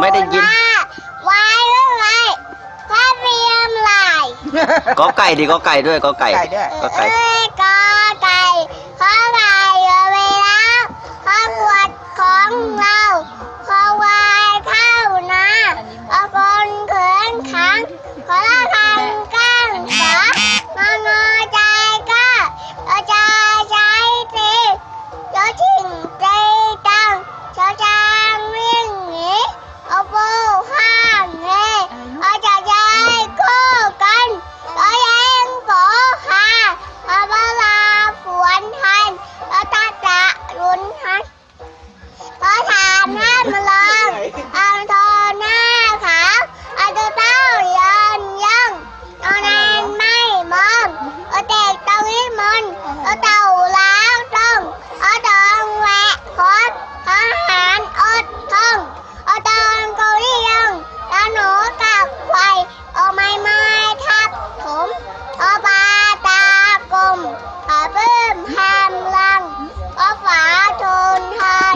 ไม่ได้ยิน วายเรื่องไรถ้ามีมลายก็ไก่ดีก็ไก่ด้วยก็ไก่ก็ไก่ก็ไก่ขอไก่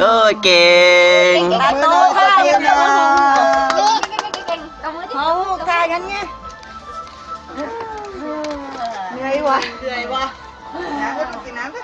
เออเก่งตัวตค่ะยังจะมเอาทายกันไงเหนื่อยวะเหนื่อยวะน้ำก็กินน้ำก็